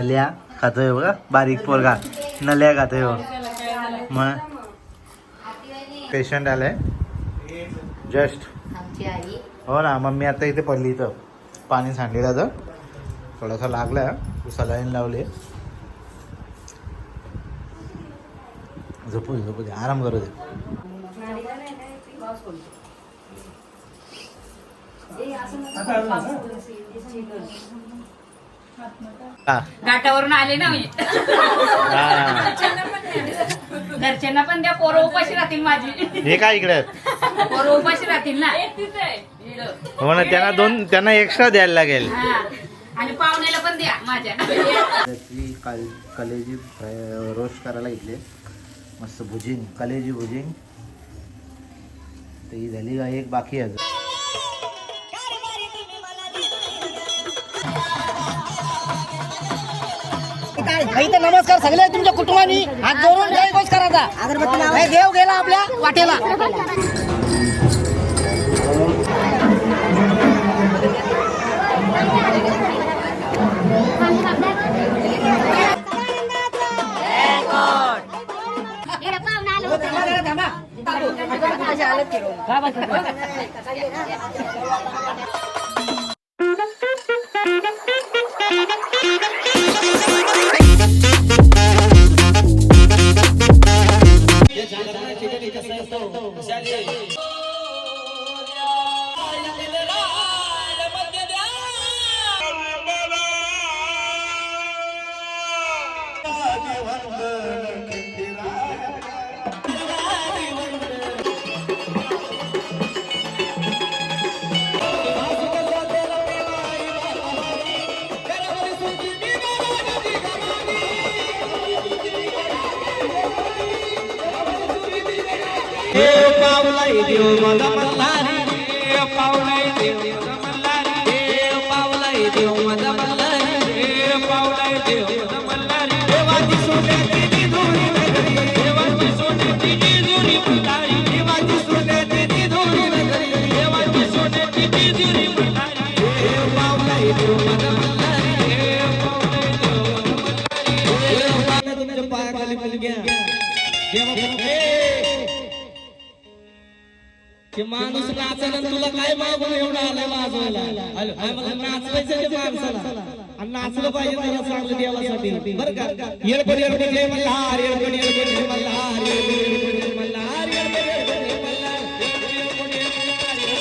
नल्या खातोय बघा. बारीक पोरगा. नल्या खातोय हो मग पेशंट आलाय. जस्ट. हो ना मम्मी आता इथे पडली इथं. पाणी सांडलेलं तर थोडासा लागलाय सलाईन लावले. झोपू झोपू दे. आराम करू दे. हा, घाटावरून आले ना मी. हा. घरच्यांना पण द्या पोरं उपाशी राहतील माझी. हे काय इकडे? पोरं उपाशी राहतील ना. हो ना त्यांना दोन त्यांना एक्स्ट्रा द्यायला लागेल. हा. आणि पाहुण्याला पण द्या माझ्या. त्याची काल कलेजी फ्राय रोस्ट करायला घेतले. मस्त भुजिंग कलेजी भुजिंग. तर ही झाली का एक बाकी आहे अजून. इथं नमस्कार सगळे तुमच्या कुटुंबानी हात जोडून जय घोष करायचा. अगरबत्ती देव गेला आपल्या वाटेला. Yeah, you probably do, but I'm not lying. ते माणूस नाचायला तुला काय मागून एवढा आलाय वाजवायला हॅलो, नाचवायचं ते माणसाला. नाचलं पाहिजे त्याला चांगलं देवासाठी बरं का येळकोट येळकोट जय मल्हार येळकोट येळकोट जय मल्हार येळकोट जय मल्हार येळकोट येळकोट जय मल्हार येळकोट येळकोट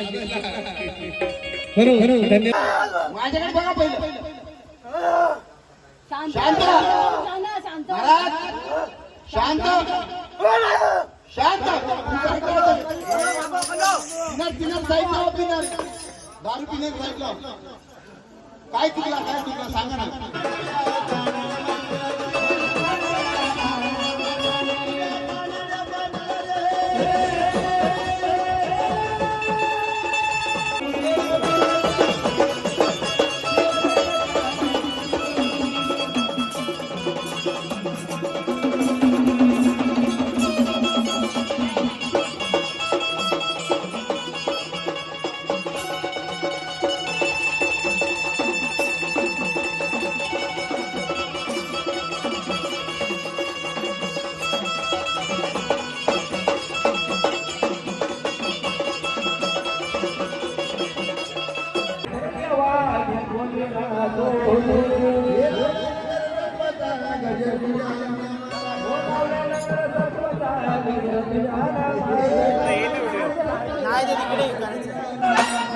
दादा दादा माझ्याकडे बघा पहिलं. शांत महाराज शांत. शांत. पिनर पिनर साईड लावा पिनर दारू पिनर साईड लाव काय चुकला काय चुकला सांगा ना. नाही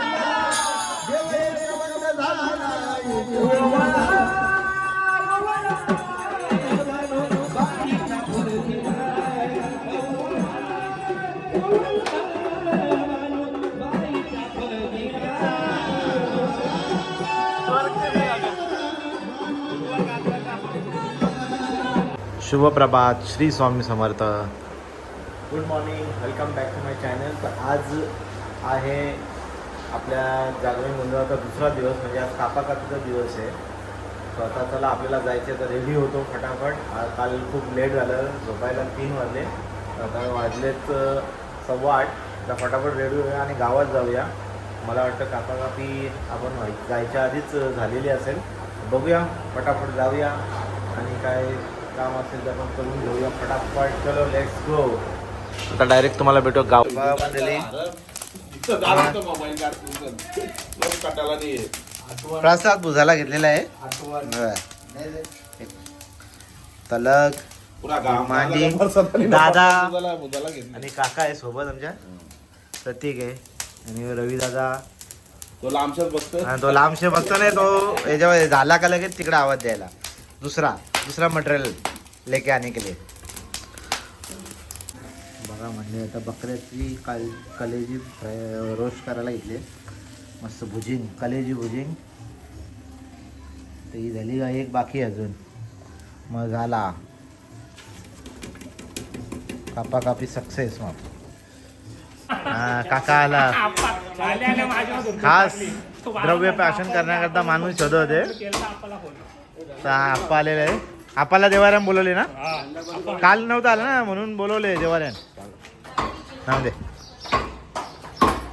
शुभ प्रभात Shri Swami Samarth. Good morning welcome back to my channel तर आज आहे आपल्या जागरण गोंधळाचा दुसरा दिवस म्हणजे आज कापाकातीचा दिवस आहे. तर आता चला आपल्याला जायचे तर रेडी होतो फटाफट. काल खूप लेट झालं झोपायला तीन वाजले. आता वाजलेच सव्वा आठ. तर फटाफट रेडी होऊया आणि गावात जाऊया. मला वाटतं कापाकापी आपण जायच्या आधीच झालेली असेल. बघूया फटाफट जाऊया. आणि काय काम असेल ते आपण करून घेऊया फटाफट. चलो लेट्स गो आता डायरेक्ट तुम्हाला भेटू गाव. प्रसाद भुजाला घेतलेला आहे. तलक मांडी दादा. आणि काका आहे सोबत आमच्या. प्रतीक आहे. आणि रवी दादा. तो लांबशाच बघतो तो लांबशे बघतो नाही तो याच्यावर झाला का लगेच तिकडे आवाज द्यायला. दुसरा दुसरा मटेरियल लेके आने के लिए. बघा म्हणजे आता बकऱ्याची काल कलेजी फ्राय रोस्ट करायला घेतले. मस्त भुजिंग कलेजी भुजिंग. तर ही झाली का एक बाकी अजून. मग झाला कापा कापी सक्सेस मग. हा काका आला. खास द्रव्य प्राशन करण्याकरता माणूस शोधत आप्पा आलेले आहे. आप्पाला देवाऱ्यान बोलवले ना? काल नव्हतं आलं ना म्हणून बोलवले देवाऱ्यान. नाव दे.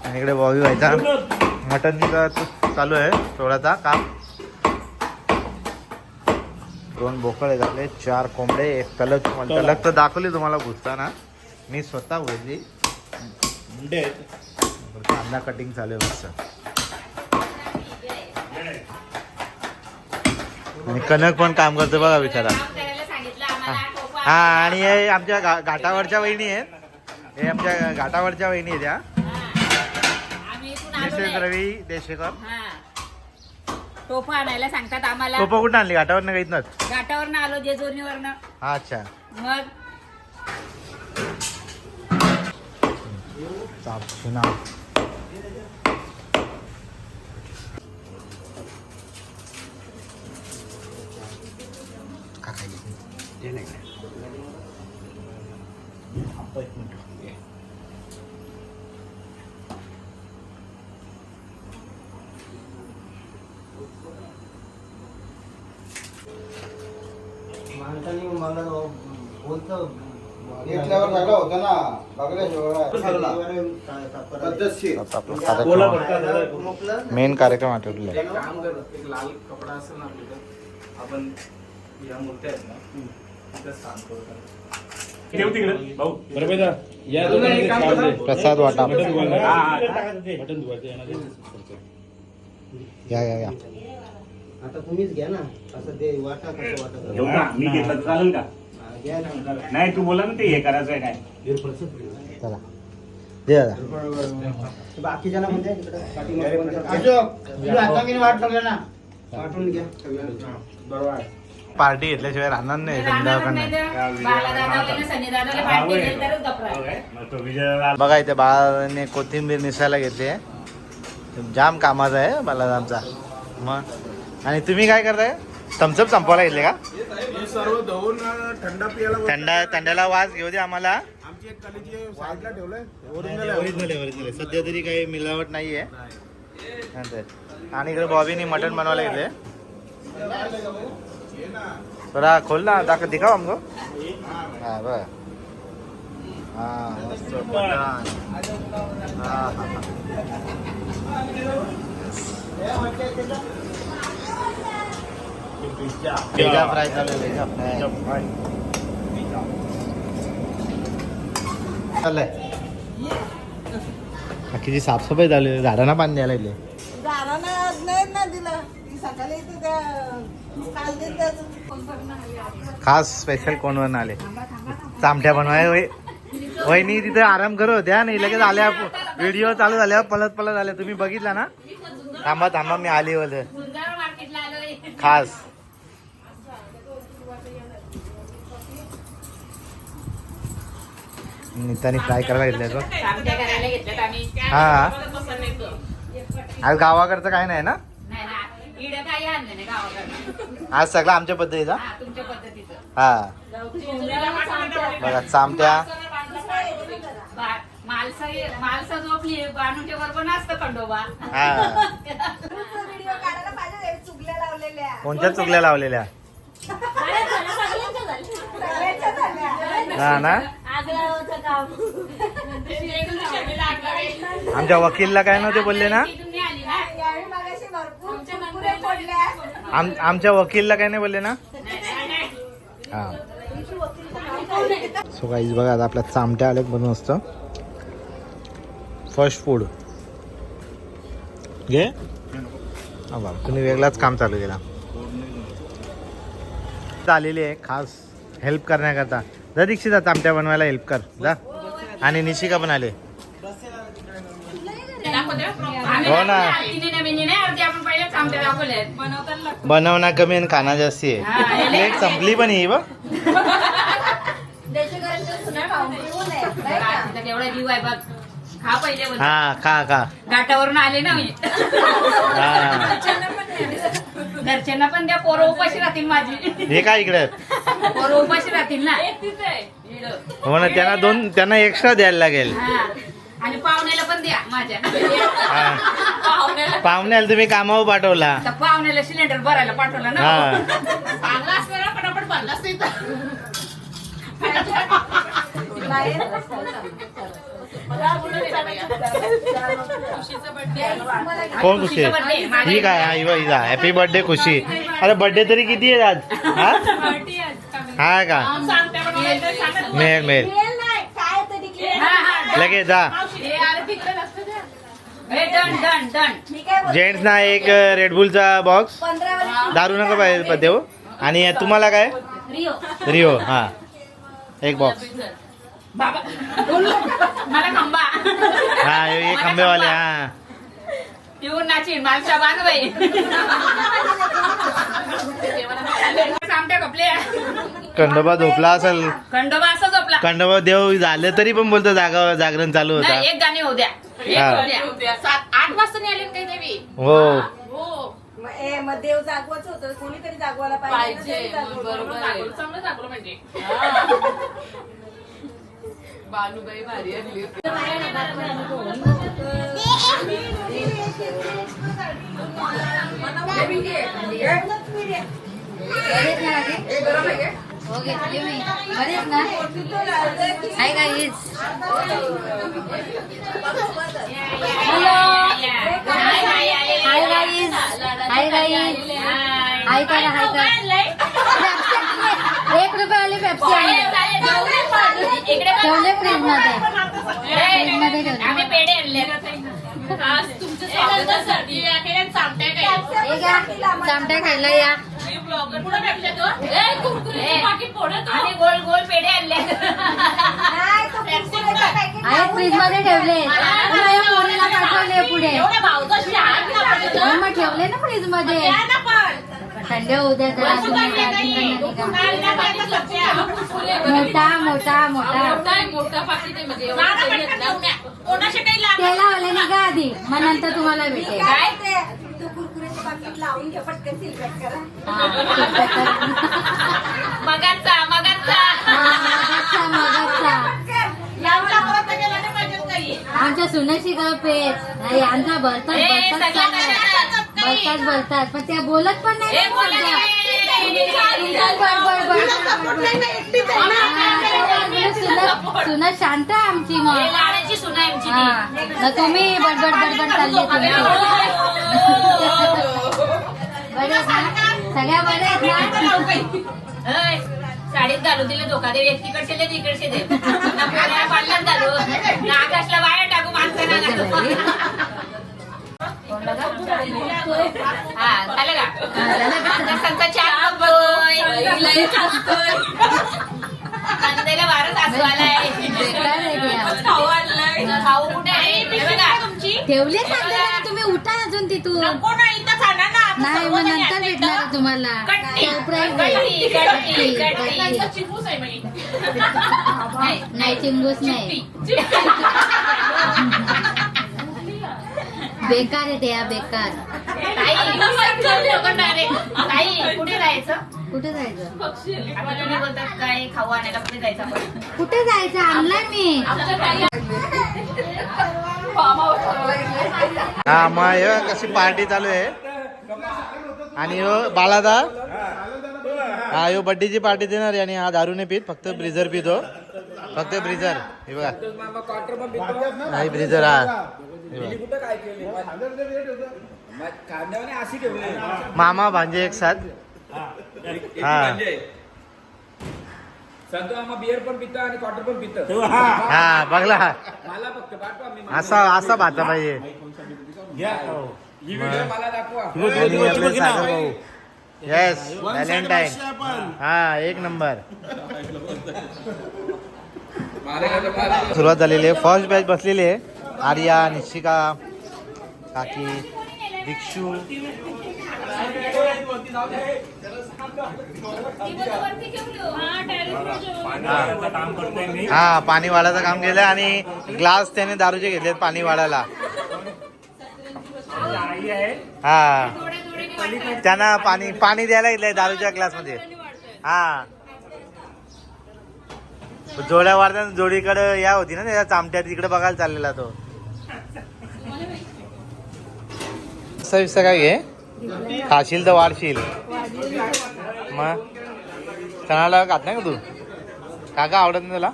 आणि इकडे बॉबी व्हायचा. मटनचा चालू आहे थोडासा काम दोन बोकळे झाले चार कोंबडे एक तलक. तलक. तर दाखवली तुम्हाला घुसताना मी स्वतः घुसली कांदा कटिंग चालू आहे मस्त आणि कनक पण काम करतो बघा बिचारा. हा. आणि हे आमच्या घाटावरच्या वहिनी आहेत. हे आमच्या घाटावरच्या वहिनी आहेत या. रवी देशेकर टोपा आणायला सांगतात आम्हाला. टोपा कुठं आणली? घाटावरनं काही घाटावरनं आलो जेजोरणीवरनं हा अच्छा. मग? चाप काका ये. आप्पा एक मिनिट. ये. घेतल्यावर झालं होतं ना मेन कार्यक्रम आठवलेला आहे काम कर एक लाल कपडा असेल ना आपल्याकडे आपण या मूर्त्या आहेत ना तिथं स्थान करू ठेव तिकडे. भाऊ. प्रसाद वाटा. या या या. आता तुम्हीच घ्या ना. असं ते वाटा कसं वाटा घेऊ का मी घेतलं तर चालेल का? घ्या ना. नाही तू बोला ना ते हे करायचं आहे काय. चला. दे दादा. बाकीच्या म्हणजे तुझ्या हाताने वाट. पार्टी घेतल्याशिवाय राहणार नाही संध्याकाळ बघा इथे बाळाने कोथिंबीर निसायला घेतली आहे. जाम कामाचा आहे बालारामचा मग. आणि तुम्ही काय करताय? थम्सअप संपवायला घेतले का? हे सर्व धुवून थंड पियाला थंडा थंडाला वास घेऊ दे आम्हाला. सध्या तरी काही मिलावट नाही. आहे नंतर. आणि इकडे बॉबीने मटन बनवायला घेतले बरा खोल ना दाखव दिखाव हमको. हा बर हा मस्त मटण. हा हा वेजा फ्राय चालू फ्राय. चाललंय. साफसफाई झाली झाडांना पाणी द्यायला लागले. झाडांना नाही ना दिलं. ती सकाळी त्या खास स्पेशल कोणवर आले चामट्या बनवाय वय वहिनी तिथे आराम करत होत्या आणि लगेच आल्या. व्हिडिओ चालू झाल्या पलत पलत आल्या. तुम्ही बघितला ना? थांबा थांबा मी आली आलोय खास. निताने फ्राय करायला आम्ही. हा. नाही. आज गावाकडचं काय नाही नाही ना? इडं काही आणलं नाही गावाकडनं आज सगळं आमच्या पद्धतीचा? हा तुमच्या पद्धतीचं. हा. बघा चामट्या. बा- मालसा मालसा झोपली बानूच्या बरोबर नसतं खंडोबा. हा. व्हिडिओ काढायला पाहिजे चुकल्या लावलेल्या. कोणत्या चुकल्या लावलेल्या? सगळ्यांच्या झाल्या. हा ना आमच्या वकीलला काय नव्हते बोलले ना? यावेळी मगाशी भरपूर कुरकुरे फोडल्या आम आमच्या वकीलला काय नाही बोलले ना? हा. सो काहीच बघा आता आपल्या चामट्या आल्यात बनवून असतं फर्स्ट फूड घे. बाबा तुम्ही वेगळाच काम चालू केला. आलेली आहे खास हेल्प करण्याकरता. जा दीक्षिता चामट्या बनवायला हेल्प कर. जा. आणि निशिका पण आले. हो ना. आपण पहिले चामटे दाखवले बनवताना लागतं. बनवणं कमी आणि खाना जास्ती हा, आहे हे प्लेट संपली पण ही बघ. खा. हा खा खा. घाटावरून आले ना मी. हा. घरच्यांना पण द्या पोरं उपाशी राहतील माझी. हे काय इकडे पोरं उपाशी राहतील ना. हो ना त्यांना दोन त्यांना एक्स्ट्रा द्यायला लागेल. हा. आणि पाहुण्याला पण द्या माझ्या. पाहुण्याला. पाहुण्याला तुम्ही कामावर पाठवला. आता पाहुण्याला सिलेंडर भरायला पाठवलं ना. हा. चांगला असलं ना पटापट भरलाच नाही कोण खुशी आहे? ही काय इवा इजा हॅपी बर्थडे खुशी. अरे बर्थडे तरी किती आहे आज? हा? हा का? काय तरी हा, हा. लगेच जा. जेंट्स ना एक रेडबुलचा बॉक्स दारू नका पाहिजे देऊ आणि तुम्हाला काय? रिओ. हा. एक बॉक्स बाबा मला खंबा. हा हे खंबेवाले हा. येऊन नाचीन मालशा बानूबाई आमट्या कपले. खंडोबा झोपला असेल खंडोबा असं झोपला खंडोबा देव झालं तरी पण बोलतो जागा जागरण चालू होता नाही एक गाणी होऊ द्या एक हा. होऊ द्या सात आठ वाजता नाही आले काही देवी हो हो मग ए, मग देव जागवाच होतं कोणीतरी जागवायला पाहिजे तरी जागवलं. बरोबर आहे. चांगलं जागलं म्हणजे बालूबाई भारी आली hi guys hi guys hi करा हाय करा एक रुपयावाली पेप्सी ठेवले फ्रीजमध्ये फ्रीजमध्ये ठेवले. आम्ही पेढे आणले. आज तुमचं स्वागतासाठी. चामट्या खायला या. आणि गोल पेढे आणले. फ्रीजमध्ये ठेवले. पोरीला पाठवले पुढे. मग ठेवले ना फ्रीजमध्ये. थंड होऊ द्या? मोठा मोठा मोठा. त्याला आले नाही का आधी. मग नंतर तुम्हाला भेटेल काय ते? तू कुरकुरेचं पाकिट लावून घे पटकन सिलबॅट करा. मगाचा मगाचा. मगाचा मगाचा. आमच्या सुनाची गप पेच नाही आमचा भरतात भरतात. भरतात भरतात पण त्या बोलत पण नाही. हा, सुना- सुना शांत आहे आमची मग. हा. तुम्ही बडबड बडबड चालले तुमची बरे आहेत ना सगळ्या बरे आहेत ना साडीत घालू दिले धोका दे तिकडचे दे तिकडचे दे. पाडल्यात घालू ना आकाशला बाहेर टाकू माणसाला हा झालं का? कांद्याला वारच असू आलाय. खाऊ आणलाय. खाऊ कुठे आहे. ठेवले सांगते तुम्ही उठा अजून तिथून. नाही मग नंतर भेटणार आहे तुम्हाला. कट्टी, सरप्राईज कट्टी, कट्टी, आहे? कट्टी. नाही, नाही. चिंबूस नाही बेकार आहे ते या बेकार. ताई ताई कुठे राहायचं कुठे जायचं? आता तुम्ही बोलतात काय खाऊ आणायला कुठे जायचं आपण? कुठे जायचं? आणलाय मी. हा मग कशी पार्टी चालू आहे. आणि ह्यो बालादा हा यो बड्डीची पार्टी देणार आणि हा दारू नाही पित फक्त ब्रिझर पितो हो. फक्त ब्रिझर. हे बघा. नाही ब्रिझर हा. मामा भांजे एक साथ. हा. संतो आम्हा बिअर पण पितो आणि क्वार्टर पण पितो. हा. बघला. मला फक्त पाठवा मी असा असा भाता पाहिजे ही. व्हिडिओ मला दाखवा. आणि आपले सागर भाऊ येस व्हॅलेंटाईन हा एक नंबर. सुरुवात झालेली आहे. फर्स्ट बॅच बसलेली आहे. आर्या निशिका काकी दीक्षू. हा पाणी वाढायचं काम केलं आणि ग्लास त्याने दारूचे घेतलेत पाणी आहे हा. त्यांना पाणी पाणी द्यायला घेतलंय दारूच्या ग्लासमध्ये हा. जोड्या वाढताना जोडीकडे या होती ना त्याच्या चामट्या तिकडे बघायला चाललेला तो. काय घे? खाशील तर वाढशील. मग चणाला खात नाही का तू? काका आवडत नाही तुला?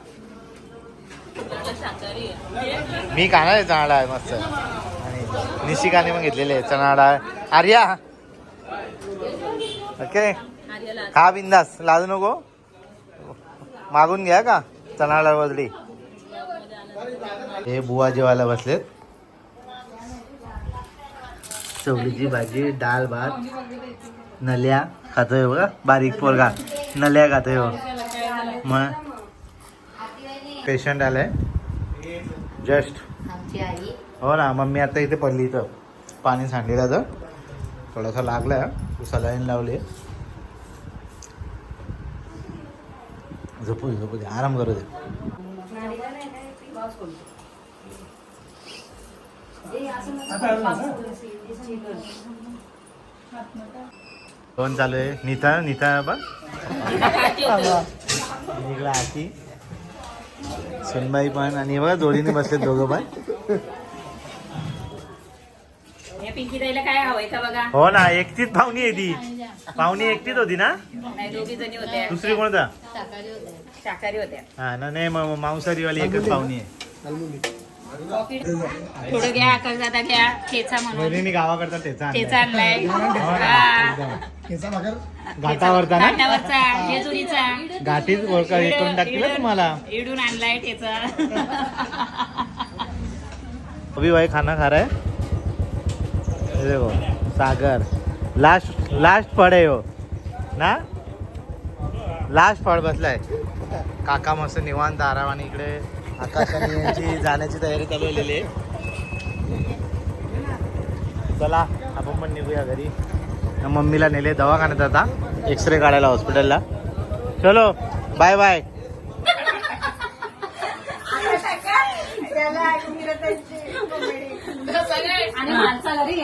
मी खाणार आहे चणा डाळ मस्त. आणि निशिकाने पण घेतलेले आहे चणा डाळ आर्या! ओके. खा बिंदास. लाजू नको. मागून घ्या का? चणा डाळ बदली हे बुवा जेवायला बसलेत. चवळीची भाजी डाळ भात नल्या खातोय बघा. बारीक पोरगा. नल्या खातोय मग पेशंट आलाय. जस्ट हो ना मम्मी आता इथे पडली इथं. पाणी सांडलेलं तर थोडासा लागलाय. सलाईन लावली. झोपू झोपू दे. आराम करू दे. कोण चालू आहे नीता नीता इकडे आती सुनबाई पण आणि बघा जोडीने बसले दोघं पण. हे हो ना एकटीच पाहुणी आहे ती. पाहुणी एकटीच होती ना? दुसरी कोणता शाकाहारी होत्या. हा ना नाही मग मांसाहारी वाली एकच पाहुणी आहे. थोडं घ्या कर्जाता घ्या. ठेचा म्हणून. गावाकडचा ठेचा आणलाय. घाटावरचा जेजुरीचा. घाटीच ओळखा हे करून टाकतील ना तुम्हाला? इडून आणलाय ठेचा. अभी भाई खाना खा रहा है? ये देखो सागर. लास्ट लास्ट फळ आहे हो? ना? लास्ट फळ बसलाय. काका मस्त निवांत आराम आणि इकडे आकाश आणि यांची जाण्याची तयारी चालू झालेली आहे. चला आपण पण निघूया घरी. मम्मीला नेले दवाखान्यात आता. एक्सरे काढायला हॉस्पिटलला चलो बाय बाय माणसा घरी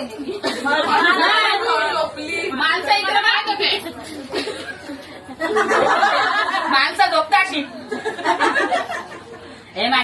गेली